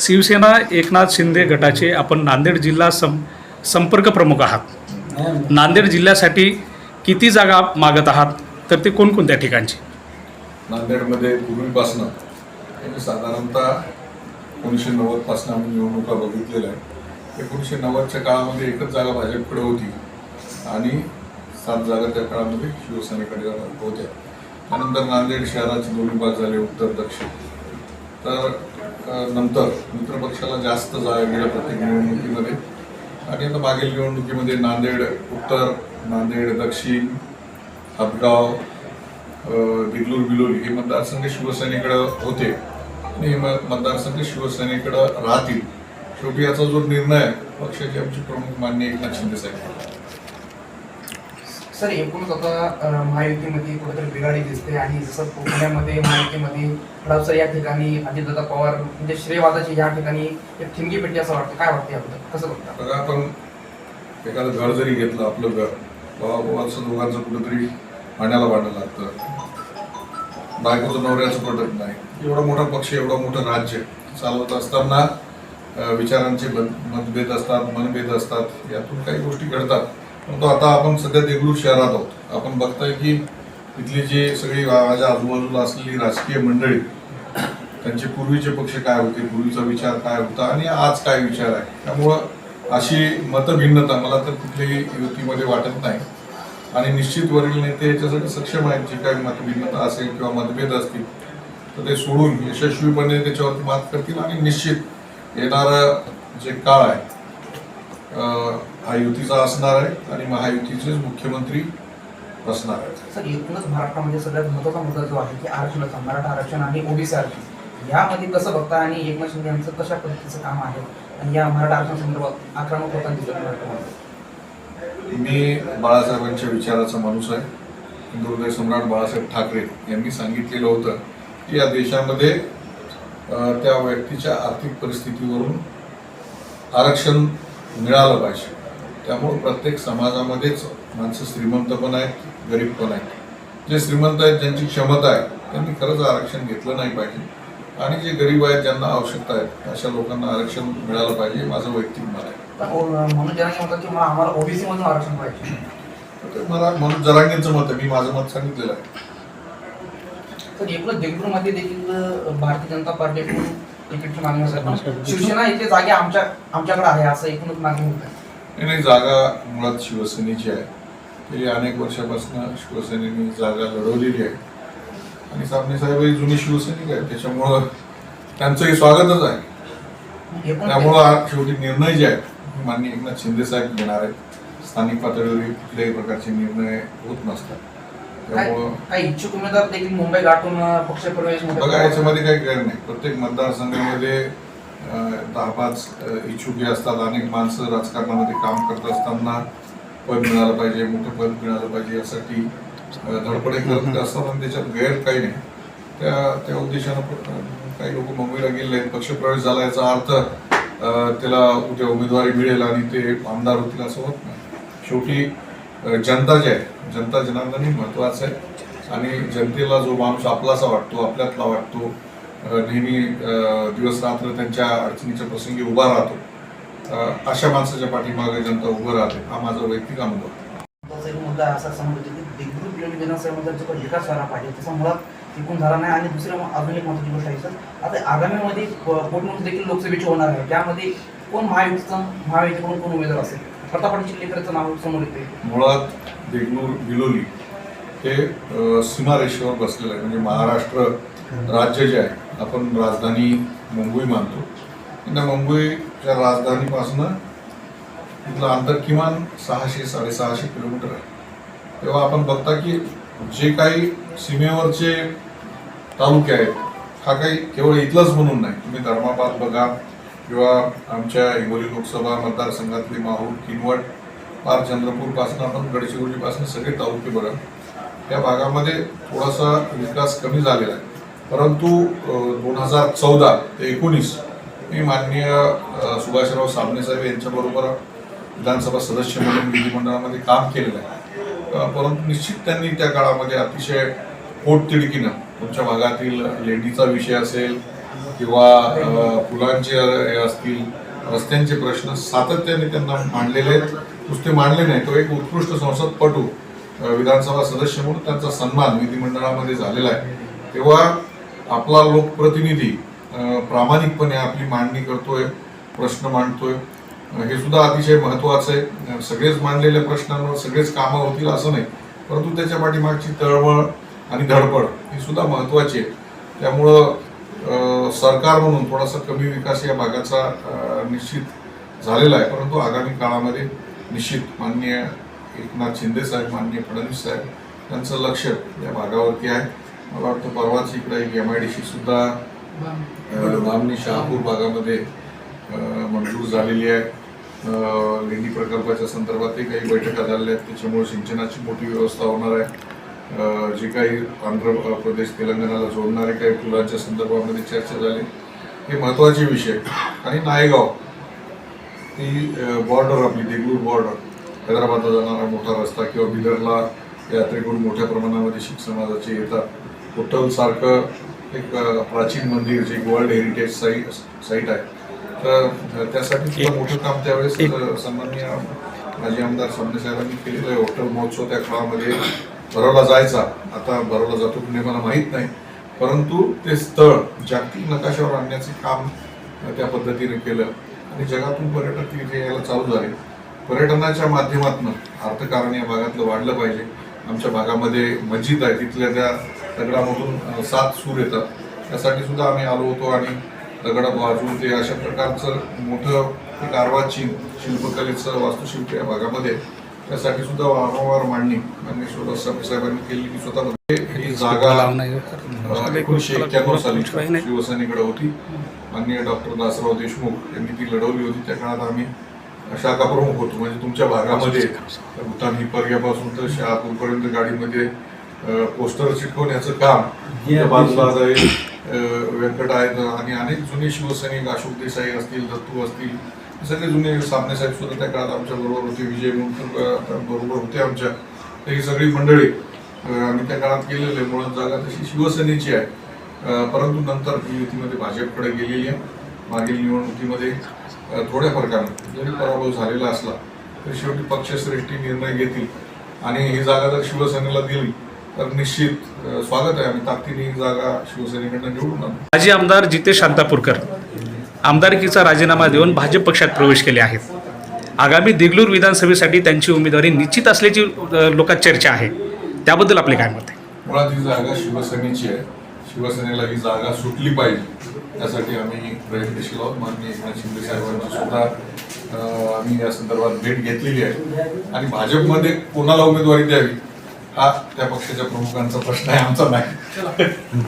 शिवसेना एकनाथ शिंदे गटाचे आपण नांदेड जिल्हा सं संपर्क प्रमुख आहात. नांदेड जिल्ह्यासाठी किती जागा मागत आहात? तर ते कोणकोणत्या ठिकाणची? नांदेडमध्ये पूर्वीपासनं म्हणजे साधारणतः एकोणीसशे नव्वदपासून आम्ही निवडणुका बघितलेल्या आहे एकोणीसशे नव्वदच्या काळामध्ये एकच जागा भाजपकडे होती आणि सात जागा त्या काळामध्ये शिवसेनेकडे होत्या. त्यानंतर नांदेड शहराचे दोन्ही भाग झाले उत्तर दक्षिण. तर नंतर मित्रपक्षाला जास्त जागा गेल्या प्रत्येक निवडणुकीमध्ये. आणि आता मागील निवडणुकीमध्ये नांदेड उत्तर नांदेड दक्षिण हदगाव अ, दिगलूर बिलोली हे मतदारसंघ शिवसेनेकडं होते. आणि हे मतदारसंघ शिवसेनेकडं राहतील. शेवटी याचा जो निर्णय पक्षाचे आमचे प्रमुख मान्य एकनाथ शिंदे साहेब. सर एकूणच आता महायुतीमध्ये कुठेतरी बिघाडी दिसते आणि जसं पुण्यामध्ये महायुतीमध्ये हडपसर या ठिकाणी अजितदादा पवार म्हणजे श्रेयवादाची या ठिकाणी एक ठिणगी पेटी असं वाटतं. काय वाटतं याबद्दल? कसं बघता? बघा आपण एखादं घर जरी घेतलं आपलं घर बाबा बाबाचं दोघांचं कुठेतरी पाण्याला भांडं लागतं. बायकोचं नवऱ्याचं पटत नाही. एवढा मोठा पक्ष एवढं मोठं राज्य चालवत असताना विचारांचे मतभेद असतात मनभेद असतात यातून काही गोष्टी घडतात. परंतु आता आपण सध्या देगलूर शहरात आहोत. आपण बघताय की इथली जी सगळी माझ्या आजूबाजूला असलेली राजकीय मंडळी त्यांचे पूर्वीचे पक्ष काय होते पूर्वीचा विचार काय होता आणि आज काय विचार आहे? त्यामुळं अशी मतभिन्नता मला तर कुठल्याही युतीमध्ये वाटत नाही. आणि निश्चित वरील नेते याच्यासाठी सक्षम आहेत जे काही मतभिन्नता असेल किंवा मतभेद असतील तर ते सोडून यशस्वीपणे त्याच्यावरती मात करतील आणि निश्चित येणारं जे काळ आहे हा युतीचा असणार आहे आणि महायुतीचेच मुख्यमंत्री असणार आहेत. सर एकूणच महाराष्ट्रामध्ये सगळ्यात महत्त्वाचा मुद्दा जो आहे की आरक्षणाचा मराठा आरक्षण आणि ओबीसी आरक्षण. यामध्ये कसं बघता आणि एकनाथ शिंदे यांचं कशा पद्धतीचं काम आहे? आणि या मराठा आरक्षण संदर्भात आक्रमक होताना महाराष्ट्रामध्ये. मी बाळासाहेबांच्या विचाराचा माणूस आहे. हिंदुहृदय सम्राट बाळासाहेब ठाकरे यांनी सांगितलेलं होतं की या देशामध्ये त्या व्यक्तीच्या आर्थिक परिस्थितीवरून आरक्षण मिळालं पाहिजे. त्यामुळं प्रत्येक समाजामध्येच माणसं श्रीमंत पण आहेत गरीब पण आहेत. जे श्रीमंत आहेत ज्यांची क्षमता आहे त्यांनी खरंच आरक्षण घेतलं नाही पाहिजे. आणि जे गरीब आहेत ज्यांना आवश्यकता आहे अशा लोकांना आरक्षण मिळालं पाहिजे हे माझं वैयक्तिक मत आहे. ओ- म्हणून म्हणतात की आम्हाला ओबीसी मधून आरक्षण पाहिजे. मला म्हणून जरांगेंचं मत आहे मी माझं मत सांगितलेलं आहे. तर देखील भारतीय जनता पार्टीकडून तिकीटची मागणी पण शिवसेना इथे जागे आमच्या आमच्याकडे आहे असं एकूणच मागणी होत. आहे नाही, जागा मुळात शिवसेनेची आहे. गेली अनेक वर्षापासून शिवसेनेने जागा लढवलेली आहे. आणि साबणे साहेब ही जुनी शिवसैनिक आहे त्याच्यामुळं त्यांचंही स्वागतच आहे. त्यामुळं शेवटी निर्णय जे आहेत माननीय एकनाथ शिंदे साहेब घेणार आहेत. स्थानिक पातळीवर कुठल्याही प्रकारचे निर्णय होत नसतात. त्यामुळं काही इच्छुक उमेदवार देखील मुंबई गाठून अ, पक्षप्रवेश मोठ्या बघा याच्यामध्ये काही गैर नाही. प्रत्येक मतदारसंघामध्ये दहा पाच इच्छुक हे असतात. अनेक माणसं राजकारणामध्ये काम करत असताना पद मिळालं पाहिजे मोठं पद मिळालं पाहिजे यासाठी धडपडी करत असतात. आणि त्याच्यात गैर काही नाही. त्या त्या उद्देशानं काही लोक मुंबईला गेले आहेत. पक्षप्रवेश झाला याचा अर्थ त्याला उद्या उमेदवारी मिळेल आणि ते आमदार होतील असं होत नाही. शेवटी जनता जे आहे जनता जनार्दन हे महत्वाचं आहे. आणि जनतेला जो माणूस आपलासा वाटतो आपल्यातला वाटतो नेहमी दिवस रात्र त्यांच्या अडचणीच्या प्रसंगी उभा राहतो अशा माणसाच्या पाठीमागे जनता उभं राहते. हा माझा वैयक्तिक अनुभव आहे. एक मुद्दा असा समोर की देगलूर बिलोली विधानसभेमध्ये जो काही विकास व्हायला पाहिजे त्याचा मुळात टिकून झाला नाही आणि दुसरं मग अजून एक महत्त्वाची गोष्ट आहे सर. आता आगामीमध्ये प- पोटनिवडणूक देखील लोकसभेची होणार आहे. त्यामध्ये कोण महायुतीचं महायुतीकडून कोण उमेदवार असेल? प्रताप चिल्लेकरचं नाव समोर येते मुळात देगलूर बिलोली हे सीमारेषेवर बसलेलं आहे. म्हणजे महाराष्ट्र राज्य जे आहे आपण राजधानी मुंबई मानतो. त्या मुंबईच्या राजधानीपासनं तिथलं अंतर किमान सहाशे साडेसहाशे किलोमीटर आहे. तेव्हा आपण बघता की जे काही सीमेवरचे तालुके आहेत हा काही केवळ इथलंच म्हणून नाही. तुम्ही धर्माबाद बघा किंवा आमच्या हिंगोली लोकसभा मतदारसंघातले माहूर किनवट पार चंद्रपूरपासून आपण गडचिरोलीपासून सगळे तालुके बघा त्या भागामध्ये थोडासा विकास कमी झालेला आहे. परंतु दोन हजार चौदा ते एकोणीस मी माननीय सुभाषराव साबणे साहेब यांच्याबरोबर विधानसभा सदस्य म्हणून विधिमंडळामध्ये काम केलेलं आहे. परंतु निश्चित त्यांनी त्या काळामध्ये अतिशय पोटतिडकीनं तुमच्या भागातील लेडीचा विषय असेल किंवा फुलांचे हे असतील रस्त्यांचे प्रश्न सातत्याने त्यांना मांडलेले आहेत. नुसते मांडले नाही तो एक उत्कृष्ट संसदपटू विधानसभा सदस्य म्हणून त्यांचा सन्मान विधिमंडळामध्ये झालेला आहे. तेव्हा आपला लोकप्रतिनिधी प्रामाणिकपणे आपली मांडणी करतोय प्रश्न मांडतोय. हे सुद्धा अतिशय महत्वाचं आहे. सगळेच मांडलेल्या प्रश्नांवर सगळेच कामं होतील असं नाही. परंतु त्याच्या पाठीमागची तळमळ आणि धडपड ही सुद्धा महत्वाची आहे. त्यामुळं सरकार म्हणून थोडासा कमी विकास या भागाचा निश्चित झालेला आहे. परंतु आगामी काळामध्ये निश्चित माननीय एकनाथ शिंदे साहेब माननीय फडणवीस साहेब त्यांचं लक्ष या भागावरती आहे. मला वाटतं परवाच इकडे एक एम आय डी सी सुद्धा बामणी शहापूर भागामध्ये मंजूर झालेली आहे. लेणी प्रकल्पाच्या संदर्भातही काही बैठका झालेल्या आहेत. त्याच्यामुळे सिंचनाची मोठी व्यवस्था होणार आहे. जे काही आंध्र प्रदेश तेलंगणाला जोडणारे काही पुलांच्या संदर्भामध्ये चर्चा झाली. हे महत्त्वाचे विषय. आणि नायगाव ती बॉर्डर आपली देगलूर बॉर्डर हैदराबादला जाणारा मोठा रस्ता किंवा बिदरला यात्रेकरू मोठ्या प्रमाणामध्ये शीख समाजाचे येतात. होटल सारखं एक प्राचीन मंदिर जे वर्ल्ड हेरिटेज साईट साईट आहे. तर त्यासाठी सुद्धा मोठं काम त्यावेळेस सन्माननीय माजी आमदार सामने साहेबांनी केलेलं आहे. हॉटेल महोत्सव त्या काळामध्ये भरवला जायचा. आता भरवला जातो की नाही मला माहीत नाही. परंतु ते स्थळ जागतिक नकाशावर आणण्याचे काम त्या पद्धतीने केलं. आणि जगातून पर्यटक तिथे यायला चालू झाले. पर्यटनाच्या माध्यमातून अर्थकारण या भागातलं वाढलं पाहिजे. आमच्या भागामध्ये मस्जिद आहे. तिथल्या त्या दगडामधून सात सूर येतात. त्यासाठी सुद्धा आम्ही आलो होतो आणि दगड वाजवून ते अशा प्रकारचं मोठं एक शिल्पकलेचं वास्तुशिल्प या भागामध्ये त्यासाठी सुद्धा वारंवार मांडणी माननीय शोधा साहेबांनी केली की स्वतः ही जागा एकोणीसशे एक्क्याण्णव साली शिवसेनेकडे होती. माननीय डॉक्टर दासराव देशमुख यांनी ती लढवली होती. त्या काळात आम्ही शाखा प्रमुख होतो. म्हणजे तुमच्या भागामध्ये भूतान हिपर्ग्यापासून तर शहापूरपर्यंत गाडीमध्ये पोस्टर चिटकवण्याचं काम हे, अ, व्यंकट आहेत आणि अनेक जुने शिवसैनिक अशोक देसाई असतील दत्तू असतील सगळे जुने सामने साहेब सुद्धा त्या काळात आमच्या बरोबर होते. विजय मुंडकर बरोबर होते आमच्या. तर ही सगळी मंडळी आम्ही त्या काळात गेलेले आहे. मुळात जागा तशी शिवसेनेची आहे. परंतु नंतर ही युतीमध्ये भाजपकडे गेलेली आहे. मागील निवडणुकीमध्ये थोड्या फरकानं जरी पराभव झालेला असला तरी शेवटी पक्षश्रेष्ठी निर्णय घेतील. आणि ही जागा जर शिवसेनेला दिली तर निश्चित स्वागत आहे. आम्ही ताकदीने ही जागा शिवसेनेकडनं निवडून आणू. माजी आमदार जितेश शांतापूरकर. आमदारकीचा राजीनामा देऊन भाजप पक्षात प्रवेश केले आहेत. आगामी देगलूर विधानसभेसाठी त्यांची उमेदवारी निश्चित असल्याची लोकात चर्चा आहे. त्याबद्दल आपले काय मत आहे? मुळात ही जागा शिवसेनेची आहे. शिवसेनेला ही जागा सुटली पाहिजे. त्यासाठी आम्ही प्रयत्नशील आहोत माननीय एकनाथ शिंदे साहेबांची सुद्धा आम्ही या संदर्भात भेट घेतलेली आहे. आणि भाजपमध्ये कोणाला उमेदवारी द्यावी? हा त्या पक्षाच्या प्रमुखांचा प्रश्न आहे आमचा नाही.